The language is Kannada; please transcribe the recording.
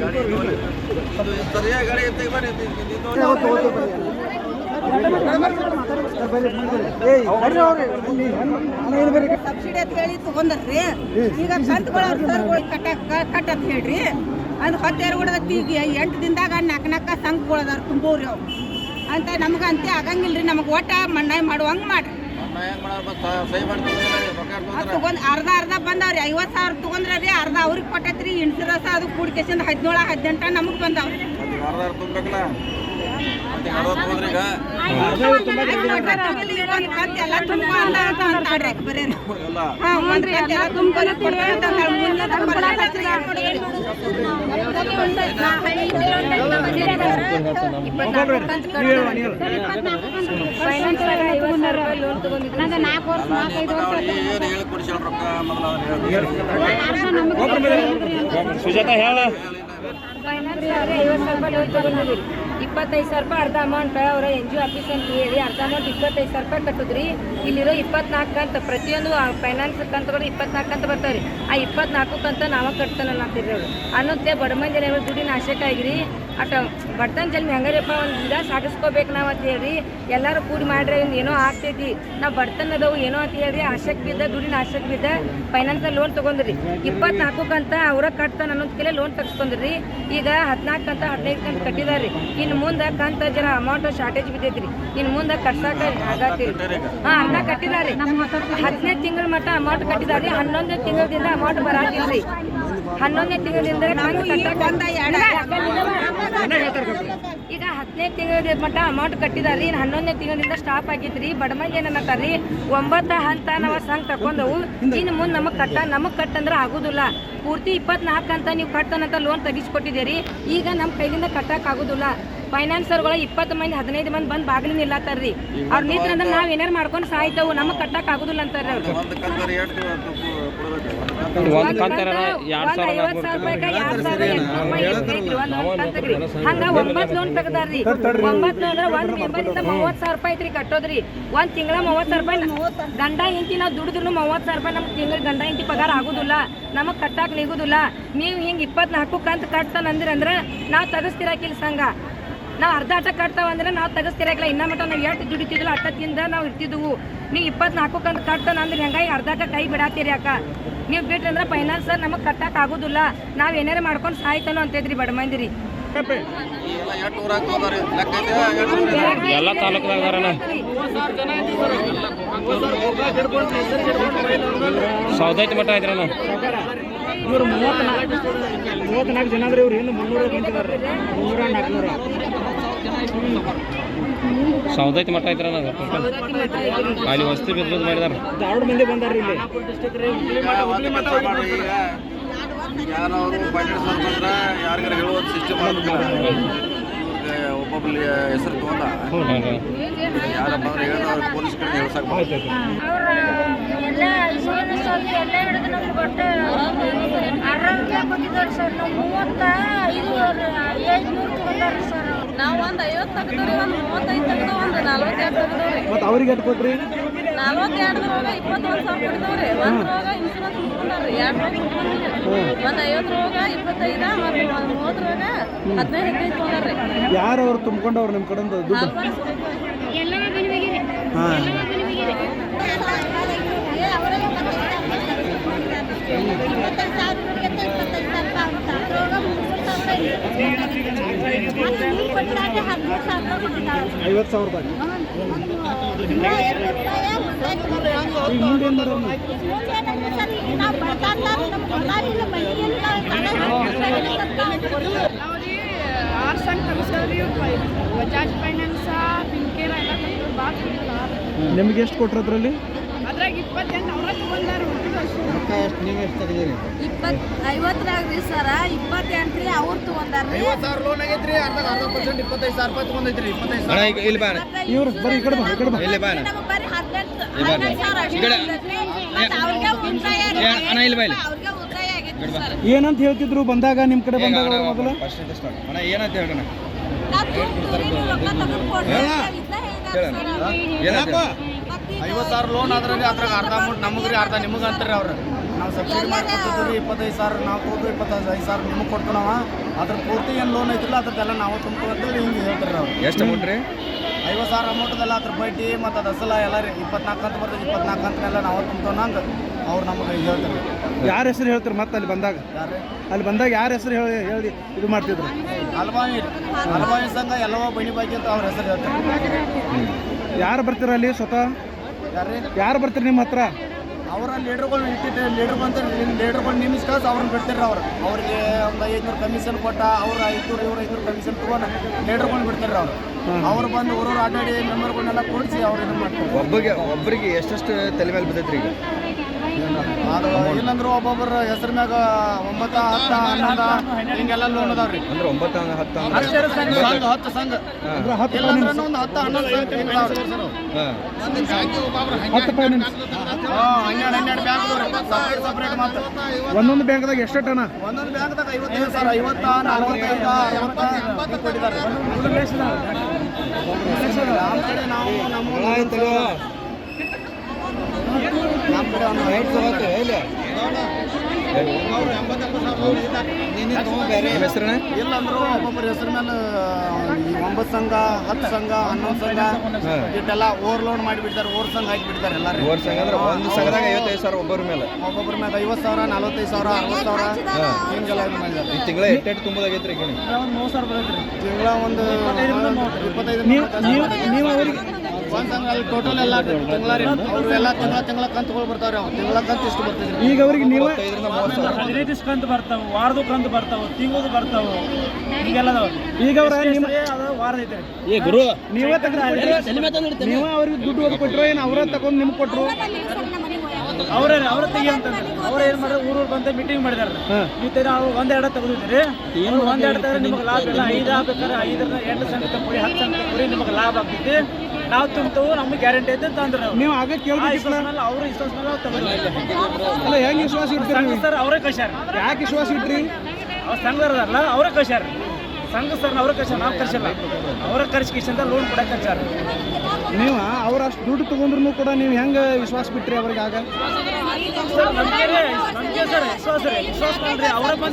ಗಾಡಿ ಸಬ್ಸಿಡಿ ಅಂತ ಹೇಳಿ ತಗೊಂಡ್ರಿ. ಈಗ ಕಂತುಗಳು ಅವ್ರ ಸರ್ಗಳು ಕಟ್ಟಕ್ ಕಟ್ ಅಂತ ಹೇಳ್ರಿ. ಅದು ಈಗ ಎಂಟು ದಿನದಾಗ ನಾಲ್ಕು ನಾಲ್ಕು ಸಂಘಗಳದಾರ ತುಂಬೋರಿ ಅವು ಅಂತ ನಮ್ಗೆ ಅಂತೆ ಆಗಂಗಿಲ್ರಿ, ನಮಗೆ ಓಟ ಮಣ್ಣಾಯ್ ಮಾಡುವಂಗೆ ಮಾಡ್ರಿ. ತಗೊಂಡ್ ಅರ್ಧ ಅರ್ಧ ಬಂದವ್ರಿ ಐವತ್ತು ಸಾವಿರ ತಗೊಂಡ್ರಿ ಅರ್ಧ ಅವ್ರಿಗೆ ಕೊಟ್ಟೈತ್ರಿ ಇನ್ಸೂರೆನ್ಸ್ ಅದು ಕೂಡಿಕೇಶನ್ ಹದಿನೇಳ ಹದಿನೆಂಟ ನಮಗೆ ಬಂದವ್ರಿ. ಎಲ್ಲ ತುಂಬ ಅಂತಾಡ್ರಿ ಬರೀ ಸುಜಾತ ಹೇಳ. ಇಪ್ಪತ್ತೈದು ಸಾವಿರ ರೂಪಾಯಿ ಅರ್ಧ ಅಮೌಂಟ್ ಅವರ ಎನ್ ಜಿ ಒ ಆಫೀಸ್ ಅಂತ ಹೇಳಿ ಅರ್ಧ ಅಮೌಂಟ್ ಇಪ್ಪತ್ತೈದು ಸಾವಿರ ರೂಪಾಯಿ ಕಟ್ಟಿದ್ರಿ. ಇಲ್ಲಿರೋ ಇಪ್ಪತ್ನಾಲ್ಕು ಕಂತ ಪ್ರತಿಯೊಂದು ಫೈನಾನ್ಸ್ ಕಂತುಗಳು ಇಪ್ಪತ್ನಾಲ್ಕು ಕಂತ ಬರ್ತಾವ್ರಿ. ಆ ಇಪ್ಪತ್ನಾಲ್ಕು ಕಂತ ನಾವ ಕಟ್ತಾನಲ್ಲ ಅಂತೀರಿ ಅವ್ರು ಅನ್ನೋದೇ ಬಡ ಮಂದಿ ದುಡ್ಡಿನ ಆಶಕ್ಕಾಗಿರಿ ಆಗಿರಿ. ಅಟ ಬಡತನ ಜನ್ಮ ಹೆಂಗಾರಪ್ಪ ಒಂದು ಗಿಡ ಸಾಗಿಸ್ಕೋಬೇಕು ನಾವು ಅಂತ ಹೇಳಿ ಎಲ್ಲರೂ ಕೂಡಿ ಮಾಡ್ರೆ, ಒಂದು ಏನೋ ಆಗ್ತೈತಿ. ನಾವು ಬಡತನ ಅದಾವು ಏನೋ ಅಂತ ಹೇಳಿ ಆಶಕ್ ಬಿದ್ದ ದುಡ್ಡಿನ ಆಶಕ್ ಬಿದ್ದ ಫೈನಾನ್ಸಲ್ಲಿ ಲೋನ್ ತೊಗೊಂಡ್ರಿ. ಇಪ್ಪತ್ನಾಲ್ಕು ಕಂತ ಅವ್ರ ಕಟ್ತಾನೆ ಅನ್ನೋದಕ್ಕೆಲ್ಲ ಕೆಲ ಲೋನ್ ತಗ್ಸ್ಕೊಂಡ್ರಿ. ಈಗ ಹದಿನಾಲ್ಕು ಕಂತ ಹದಿನೈದು ಕಂತ ರೀ ಇನ್ನು ಮುಂದೆ ಕಂತ ಜರ ಅಮೌಂಟ್ ಶಾರ್ಟೇಜ್ ಬಿದ್ದೈತ್ರಿ. ಇನ್ನು ಮುಂದೆ ಕಟ್ಸಾಕ ಆಗತ್ತಿರಿ ಹಾಂ ಅರ್ಧ ಕಟ್ಟಿದಾರೆ ಹದಿನೈದು ತಿಂಗಳ ಮಟ್ಟ ಅಮೌಂಟ್ ಕಟ್ಟಿದಾರಿ ಹನ್ನೊಂದು ತಿಂಗಳದಿಂದ ಅಮೌಂಟ್ ಬರಾತಿಲ್ರಿ. ಹನ್ನೊಂದನೇ ತಿಂಗಳಿಂದ ಈಗ ಹತ್ತನೇ ತಿಂಗಳ ಮಟ್ಟ ಅಮೌಂಟ್ ಕಟ್ಟಿದಾರಿ ಇನ್ನು ಹನ್ನೊಂದನೇ ತಿಂಗಳಿಂದ ಸ್ಟಾಪ್ ಆಗಿದ್ರಿ ಬಡ ಮಂದಿ ಏನನ್ನತ್ತಾರ್ರಿ ಒಂಬತ್ತ ಹಂತ ನಾವು ಸಂಘ ತಕೊಂಡವು ಇನ್ನು ಮುಂದೆ ನಮಗೆ ಕಟ್ಟ ನಮಗೆ ಕಟ್ಟಂದ್ರೆ ಆಗೋದಿಲ್ಲ. ಪೂರ್ತಿ ಇಪ್ಪತ್ನಾಲ್ಕು ಅಂತ ನೀವು ಕಟ್ಟನಂತ ಲೋನ್ ತೆಗಿಸ್ಕೊಟ್ಟಿದ್ದೀರಿ. ಈಗ ನಮ್ಮ ಕೈಲಿಂದ ಕಟ್ಟಕ್ಕಾಗೋದಿಲ್ಲ ಆಗುದಿಲ್ಲ. ಫೈನಾನ್ಸರ್ಗಳು ಇಪ್ಪತ್ತು ಮಂದಿ ಹದಿನೈದು ಮಂದಿ ಬಂದು ಬಾಗಿಲು ನಿಲ್ಲತ್ತಾರ್ರಿ. ಅವ್ರು ನಿಂತ್ರಂದ್ರೆ ನಾವು ನಾವ್ ಏನಾರು ಮಾಡ್ಕೊಂಡು ಸಾಯ್ತವು. ನಮಗೆ ಕಟ್ಟಕ್ ಆಗುದಿಲ್ಲ ಅಂತಾರ್ರಿ ಅವ್ರು. ಒಂದು ಕಂತಾರ ಎರಡ್ ಸಾವಿರ. ಹಂಗ ಒಂಬತ್ ಲೋನ್ ತೆಗ್ದಾರ್ರಿ. ಒಂಬತ್ತು ಲೋನ್ ಅಂದ್ರ ಒಂದ್ ಮೆಂಬರ್ ಇಂದ ಮೂವತ್ ಸಾವಿರ ರೂಪಾಯಿ ಐತ್ರಿ ಕಟ್ಟೋದ್ರಿ. ಒಂದ್ ತಿಂಗಳ ಮೂವತ್ ಸಾವಿರ ರೂಪಾಯಿ ಗಂಡ ಹೆಂಡತಿ ನಾವು ದುಡಿದ್ರು ಮೂವತ್ ಸಾವಿರ ರೂಪಾಯಿ ನಮ್ ತಿಂಗಳ ಗಂಡ ಹೆಂಡತಿ ಪಗಾರ ಆಗುದಿಲ್ಲ. ನಮಗ್ ಕಟ್ಟಾಕ್ ನಿಗುದಿಲ್ಲ. ನೀವ್ ಹಿಂಗ್ ಇಪ್ಪತ್ನಾಲ್ಕು ಕಂತ್ ಕಟ್ತಾನ ಅಂದ್ರ ನಾವ್ ತಗಸ್ತಿರಾಕಿಲ್ಲ ಸಂಘ. ನಾವು ಅರ್ಧ ಆಟ ಕಟ್ತಾವ ಅಂದ್ರೆ ನಾವು ತಗಸ್ತಿರಾಕಿಲ್ಲ. ಇನ್ನ ಮಟ್ಟ ನಾವು ಎಷ್ಟು ದುಡಿತಿದ್ಲು ಅಟ್ಟದಿಂದ ನಾವು ಇರ್ತಿದ್ವು ನೀವು ಇಪ್ಪತ್ನಾಲ್ಕು ಕಂತ ಕಟ್ತಾನ ಅಂದ್ರೆ ಹೆಂಗಾಗಿ ಅರ್ಧ ಕೈ ಬಿಡಾತೀರಿ ಅಕ್ಕ. ನೀವು ಬಿಟ್ರಂದ್ರೆ ಫೈನಾನ್ಸ್ ನಮಗೆ ಕಟ್ಟಕ್ ಆಗೋದಿಲ್ಲ. ನಾವ್ ಏನಾರು ಮಾಡ್ಕೊಂಡು ಸಾಯ್ತಾನೋ ಅಂತೈತ್ರಿ ಬಡ ಮಂದಿರಿ. ಎಲ್ಲ ತಾಲೂಕದಾಗ ಸೌದೈತಿ ಮಠ ಐತ್ರಣ್ಣ ಇವರು ಮೂವತ್ನಾಲ್ಕು ಮೂವತ್ನಾಲ್ಕು ಜನ ಅಂದ್ರೆ ಇವ್ರು ಏನು ಮುನ್ನೂರ ಗಂಟೆ ಮುನ್ನೂರ ನಾಲ್ಕುನೂರ. ಸೌದೈತಿ ಮಠ ಐತ್ರ ಅಲ್ಲಿ ವಸ್ತು ಬಿದ್ದು ಮಾಡಿದಾರ. ಧಾರವಾಡ ಮಂದಿ ಬಂದಾರ ಇಲ್ಲಿ. ಯಾರವರು ಫೈನಾನ್ಸ್ ಅವ್ರು ಬಂದ್ರೆ ಯಾರಿಗಾರ ಹೇಳುವ ಸಿಸ್ಟಮ್ ಒಬ್ಬೊಬ್ಬ ಹೆಸರು ತಗೊಂಡ. ಯಾರಪ್ಪ ಅಂದ್ರೆ ಹೇಳಿದ್ರೆ ಪೊಲೀಸ್ ಕಡೆ ಹೇಳ್ಸಕ್ ಸರ್. ನಾವು ಮೂವತ್ತ ಐದು ಐದುನೂರು ತಗೊಂಡಾರೆ ಸರ್ ನಾವು ಒಂದು ಐವತ್ತು ತೆಗ್ದವ್ರಿ ಒಂದು ಮೂವತ್ತೈದು ತೆಗ್ದು ಒಂದು ನಲ್ವತ್ತೆರಡು ತೆಗ್ದವ್ರಿ. ಮತ್ತೆ ಅವ್ರಿಗೆ ಎಷ್ಟು ಕೊಟ್ರಿ? ನಲ್ವತ್ತೆರಡರೊಳಗ ಇಪ್ಪತ್ತೊಂದು ಸಾವಿರ ಕೊಡ್ತಾವ್ರಿ ರೋಗ ಇನ್ಸೂರೆನ್ಸ್ ಮುಟ್ಕೊಂಡಾರ್ರಿ ಎರಡು ರೋಗ ಮುಟ್ಕೊಂಡಿಲ್ಲ ಒಂದು ಐವತ್ತು ರೋಗ ಇಪ್ಪತ್ತೈದ ಮತ್ತು ಒಂದು ರೋಗ ಹದಿನೈದು ಹದಿನೈದು ತೊಗೊಂಡಾರ್ರಿ. ಯಾರು ಅವ್ರು ತುಂಬ್ಕೊಂಡವ್ರು ನಿಮ್ಮ ಕಡೆಯಿಂದ ದುಡ್ಡು? ಹಾಂ. ಐವತ್ತು ಸಾವಿರ ರೂಪಾಯಿ ನೋಡಿ ಆರು ಸಂಘ ಬಜಾಜ್ ಫೈನಾನ್ಸ್ ಎಲ್ಲ ಬಾಕಿ ನಿಮ್ಗೆ ಎಷ್ಟು ಕೊಟ್ರು ಅವ್ರ ತಗೊಂಡಾರ ಐವತ್ತರಾಗ ರೀ ಸರ ಇಪ್ಪತ್ತೆಂಟು ರೀ ಅವ್ರು ತಗೊಂಡಾರ್ರಿ ಐವತ್ತು ಸಾವಿರ ಲೋನ್ ಆಗೈತ್ರಿ ಅರ್ಧ ಅರ್ಧ ಪರ್ಸೆಂಟ್ ಇಪ್ಪತ್ತೈದು ಸಾವಿರ ರೂಪಾಯಿ ತಗೊಂಡೈತ್ರಿ ಇಪ್ಪತ್ತೈದು ಈಗ ಇಲ್ಲಿ. ಇವ್ರು ಬರ್ರಿ ಈ ಕಡೆ ಬಾ ಈ ಕಡೆ ಬಾ ಇಲ್ಲಿ ಬಾ ಅಣ್ಣ. ನಮಗೆ ಬರೀ ಹದಿನೆಂಟು ಇಲ್ಲಿ ಬಾ ಅಣ್ಣ. ಹದಿನೆಂಟು ಸಾವಿರ ಅಷ್ಟೇ ಈ ಕಡೆ. ಬಂದೈತ್ರಿ. ಮತ್ತ್ ಅವ್ರಿಗೆ ಉಳಿತಾಯ ಅಣ್ಣ ಇಲ್ಲಿ ಬಾ ಇಲ್ಲಿ. ಅವ್ರಿಗೆ ಉಳಿತಾಯ ಆಗೈತ್ರಿ ಸರ್ ಏನಂತ ಹೇಳ್ತಿದ್ರು ಬಂದಾಗ ನಿಮ್ಮ ಕಡೆ ಬಂದಾಗ ಮೊದಲು. ಅಣ್ಣ ಏನಂತ ಹೇಳೋಣ ಹೇಳ. ಅಂತ ಐವತ್ತು ಸಾವಿರ ಲೋನ್ ಆದ್ರಲ್ಲಿ ಅದ್ರಾಗ ಅರ್ಧ ಅಮೌಂಟ್ ನಮಗೆ ರೀ ಅರ್ಧ ನಿಮಗೆ ಅಂತಾರೆ ಅವ್ರು. ನಾವು ಸಬ್ಸಿಡಿ ಮಾಡಿ ಕೊಡ್ತಿದ್ವಿ ಇಪ್ಪತ್ತೈದು ಸಾವಿರ ನಾವು ಕೊಡ್ತೀವಿ ಇಪ್ಪತ್ತೈದು ಐದು ಸಾವಿರ ನಿಮಗೆ ಕೊಡ್ತೀವಿ ನಾವು. ಅದ್ರ ಪೂರ್ತಿ ಏನು ಲೋನ್ ಐತಿಲ್ಲ ಅದ್ರದ್ದೆಲ್ಲ ನಾವು ತುಂಬ್ಕೊಂತೇಳಿ ಹಿಂಗೆ ಹೇಳ್ತಾರೆ ಅವ್ರು. ಎಷ್ಟು ಅಮೌಂಟ್ ರೀ? ಐವತ್ತು ಸಾವಿರ ಅಮೌಂಟದೆಲ್ಲ ಅದ್ರ ಬಡ್ಡಿ ಮತ್ತು ಅದು ಅಸಲ ಎಲ್ಲ ರೀ ಇಪ್ಪತ್ನಾಲ್ಕು ಅಂತ ಬರ್ತದೆ ಇಪ್ಪತ್ನಾಲ್ಕು ಅಂತನೆಲ್ಲ ನಾವು ತುಂಬ್ಕೊಂಡು ಹಂಗೆ ಅವ್ರು ನಮಗೆ ಹೇಳ್ತಾರೆ. ಯಾರ ಹೆಸರು ಹೇಳ್ತಾರೆ ಮತ್ತೆ ಅಲ್ಲಿ ಬಂದಾಗ? ಯಾರು ಅಲ್ಲಿ ಬಂದಾಗ ಯಾರ ಹೆಸರು ಹೇಳಿ ಹೇಳಿ ಇದು ಮಾಡ್ತಿದ್ರು? ಹಲವಾಯಿ ಹಲವಾಯಿ ಸಂಘ ಎಲ್ಲವೋ ಬಣಿ ಬಾಕಿ ಅಂತ ಅವ್ರ ಹೆಸರು ಹೇಳ್ತಾರೆ. ಯಾರು ಬರ್ತೀರ ಅಲ್ಲಿ ಸ್ವತಃ? ಯಾರು ಬರ್ತಾರೆ ನಿಮ್ಮ ಹತ್ರ? ಅವರ ಲೀಡರ್ಗಳು ಇಟ್ಟಿದ್ದೆ. ಲೀಡರ್ ಬಂತ ಲೀಡರ್ಗಳು ಕಳ್ಸಿ ಅವ್ರನ್ನ ಬಿಡ್ತಾರೆ ಅವ್ರು. ಅವ್ರಿಗೆ ಒಂದು ಐದುನೂರು ಕಮಿಷನ್ ಕೊಟ್ಟ ಅವ್ರು ಐದುನೂರು ಇವ್ರು ಐದುನೂರು ಕಮಿಷನ್ ತೊಗೊಂಡು ಲೀಡರ್ಗಳು ಬಿಡ್ತಾರೆ ಅವ್ರು. ಅವ್ರು ಬಂದು ಊರವ್ರು ಆಟಾಡಿ ಮೆಂಬರ್ಗಳನ್ನೆಲ್ಲ ಕೊಡಿಸಿ ಅವ್ರು ಇದನ್ನ ಮಾಡ್ತಾರೆ. ಒಬ್ಬರಿಗೆ ಒಬ್ಬರಿಗೆ ಎಷ್ಟೆಷ್ಟು ತಲೆ ಮೇಲೆ ಬಿದ್ದೈತ್ರಿ ಈಗ? ಅದು ಇಲ್ಲಂದ್ರೆ ಒಬ್ಬೊಬ್ಬರ ಹೆಸರು ಮ್ಯಾಗ ಒಂಬತ್ತ ಹತ್ತ ಹನ್ನೊಂದ ಹಿಂಗೆಲ್ಲ ಲೋನ್ ಅದಾವ್ರಿ. ಅಂದ್ರೆ ಒಂಬತ್ತು ಹಂಗ ಹತ್ತು ಹಂಗ ಸಂಘ. ಹತ್ತು ಸಂಘ ಅಂದ್ರೆ ಹತ್ತು ಇಲ್ಲಂದ್ರೆ ಒಂದು ಹತ್ತು ಹನ್ನೊಂದು ಸಂಘ ಹಿಂಗ್ ಅದಾವ್ರಿ. ಹಾಂ. ಹತ್ತು ಫೈನಾನ್ಸ್. ಹಾ, ಹನ್ನೆರಡು ಹನ್ನೆರಡು ಬ್ಯಾಂಕ್ ಸಪ್ರೇಟ್ ಸಪ್ರೇಟ್ ಮಾತ್ರ. ಒಂದೊಂದು ಬ್ಯಾಂಕ್ದಾಗ ಎಷ್ಟು ಟನ. ಒಂದೊಂದು ಬ್ಯಾಂಕ್ದಾಗ ಐವತ್ತೈದು ಸಾವಿರ ಐವತ್ತ ನಲವತ್ತೈದು ಅರವತ್ತ ಕೊಟ್ಟಿದ್ದಾರೆ. ನಮ್ಮ ಕಡೆ ನಾವು ನಮ್ಮ ನಮ್ಮ ಕಡೆ ಒಂದು ನಿಮ್ಮ ಹೆಸರಣ್ಣ ಇಲ್ಲ ಅಂದ್ರೆ ಒಬ್ಬೊಬ್ಬರ ಹೆಸರು ಮೇಲೆ ಒಂಬತ್ತು ಸಂಘ ಹತ್ತು ಸಂಘ ಹನ್ನೊಂದು ಸಂಘ. ಇಟ್ಟೆಲ್ಲ ಓವರ್ಲೋಡ್ ಮಾಡಿಬಿಡ್ತಾರೆ ಓವರ್ ಸಂಘ ಹಾಕಿಬಿಡ್ತಾರೆ ಎಲ್ಲರೂ ಓವರ್ ಸಂಘ ಅಂದ್ರೆ ಒಂದು ಸಂಘದಾಗ ಐವತ್ತೈದು ಸಾವಿರ ಒಬ್ಬರ ಮೇಲೆ. ಒಬ್ಬೊಬ್ಬರ ಮೇಲೆ ಐವತ್ತು ಸಾವಿರ ನಲವತ್ತೈದು ಸಾವಿರ ಅರವತ್ತು ಸಾವಿರ ಹಿಂಗೆಲ್ಲ ಇದು ಮಾಡಿದ್ದಾರೆ. ಈ ತಿಂಗಳ ಎಟ್ಟೆಟ್ಟು ತುಂಬೋದಾಗೈತ್ರಿ ಈಗ ತಿಂಗಳ ಒಂದು ಇಪ್ಪತ್ತೈದು ನೀವು ನೀವು ಅವರಿಗೆ ಅಲ್ಲಿ ಟೋಟಲ್ ಎಲ್ಲ ತಿಂಗಳ ಅವ್ರು ಎಲ್ಲ ತಿಂಗಳ ತಿಂಗಳ ಕಂತುಗಳು ಬರ್ತಾವ್ರಿ ಅವ್ರು ತಿಂಗಳ ಕಂತು ಇಷ್ಟು ಬರ್ತೈತ್ರಿ ಈಗ ಅವ್ರಿಗೆ ನೀವು ಹದಿನೈದು ಕಂತು ಬರ್ತಾವ ವಾರದ ಕಂತು ಬರ್ತಾವ ತಿಂಗಳದು ಬರ್ತಾವ. ಈಗೆಲ್ಲ ಅದಾವ. ಈಗ ಅವ್ರ ನಿಮ್ಮ ಅದು ವಾರದ ಐತೆ. ನೀವೇ ತೆಗೆದು ನೀವೇ ಅವ್ರಿಗೆ ದುಡ್ಡು ಹೋಗಿ ಕೊಟ್ಟರು ಏನು ಅವರೇ ತಗೊಂಡು ನಿಮ್ಗೆ ಕೊಟ್ಟರು ಅವ್ರೇ ಅವ್ರ ತೆಗಿ ಅಂತಂದ್ರೆ ಅವ್ರ ಏನ್ ಮಾಡಿದ್ರೆ ಊರು ಬಂದ ಮೀಟಿಂಗ್ ಮಾಡಿದಾರೆ ನೀವು ಅವ್ರು ಒಂದೆರಡು ತೆಗೆದಿದ್ದೀರಿ. ಒಂದೆರಡು ತೆಗೆದ್ರೆ ನಿಮಗೆ ಲಾಭ ಇಲ್ಲ. ಐದು ಆಗ್ಬೇಕಾದ್ರೆ ಐದರ ಎಂಟು ಸಂಖ್ಯೆ ಕೊಡಿ ಹತ್ತು ಸಂಖ್ಯೆ ಕೊಡಿ ನಿಮಗೆ ಲಾಭ ಆಗ್ತೈತಿ. ನಾವು ತುಂಬ್ತೇವೆ ನಮ್ಗೆ ಗ್ಯಾರಂಟಿ ಐತೆ ತಂದ್ರೆ ನೀವು ಆಗ ಕೇಳಿದ್ರೆ ಅವ್ರ ವಿಶ್ವಾಸ ಮೇಲೆ ಅವ್ರು ತಗೊಂಡ್ರು. ಅಲ್ಲ ಹೆಂಗೆ ವಿಶ್ವಾಸ ಇಡ್ತೀರಿ ನೀವು? ಸರ್ ಅವರೇ ಕಳ್ಸ್ಯಾರ ಯಾಕೆ ವಿಶ್ವಾಸ ಇಟ್ರಿ? ಅವ್ರ ಸಂಘದಲ್ಲ ಅವರೇ ಕಳ್ಸ್ಯಾರ ಸಂಘ ಸರ್ ಅವ್ರ ಕರ್ಸ ನಾವು ಕರ್ಸಲ್ಲ. ಅವರೇ ಅಂತ ಲೋನ್ ಕೊಡಕ್ಕೆ ಸರ್ ನೀವು ಅವ್ರು ಅಷ್ಟು ದುಡ್ಡು ತಗೊಂಡ್ರು ಕೂಡ ನೀವು ಹೆಂಗೆ ವಿಶ್ವಾಸ ಬಿಟ್ರಿ ಅವ್ರಿಗೆ ಆಗ ನಂಬಿಕೆ ಸರ್ ವಿಶ್ವಾಸ ರೀ ವಿಶ್ವಾಸ ಮಾಡ್ರಿ. ಅವರೇ ಬಂದು